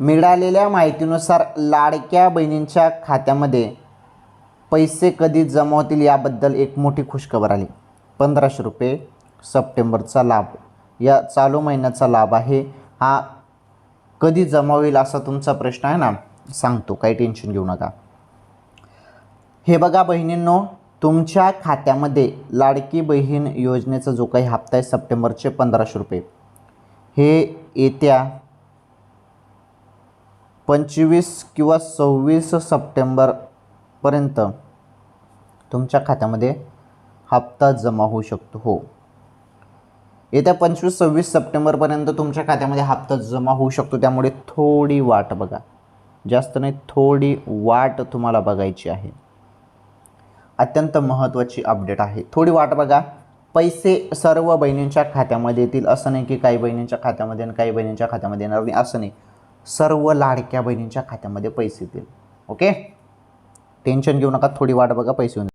मिळालेल्या माहितीनुसार लाडक्या बहिणींच्या खात्यामध्ये पैसे कधी जमा होतील याबद्दल एक मोठी खुशखबर आली. पंधराशे रुपये सप्टेंबरचा लाभ. या चालू महिन्याचा लाभ आहे. हा कधी जमा होईल असा तुमचा प्रश्न आहे ना? सांगतो. काही टेन्शन घेऊ नका. हे बघा बहिणींनो तुमच्या खात्यामध्ये लाडकी बहीण योजनेचा जो काही हप्ता आहे सप्टेंबरचे पंधराशे रुपये. हे येत्या पंचवीस किंवा सव्वीस सप्टेंबरपर्यंत तुमच्या खात्यामध्ये हप्ता जमा होऊ शकतो हो. येत्या पंचवीस सव्वीस सप्टेंबरपर्यंत तुमच्या खात्यामध्ये हप्ता जमा होऊ शकतो. त्यामुळे थोडी वाट बघा. जास्त नाही थोडी वाट तुम्हाला बघायची आहे. अत्यंत महत्त्वाची अपडेट आहे. थोडी वाट बघा. पैसे सर्व बहिणींच्या खात्यामध्ये येतील असं नाही की काही बहिणींच्या खात्यामध्ये आणि काही बहिणींच्या खात्यामध्ये येणार नाही असं नाही. सर्व लाडक्या बहिणींच्या खात्यामध्ये पैसे येतील. ओके टेन्शन घेऊ नका थोडी वाट बघा पैसे येऊन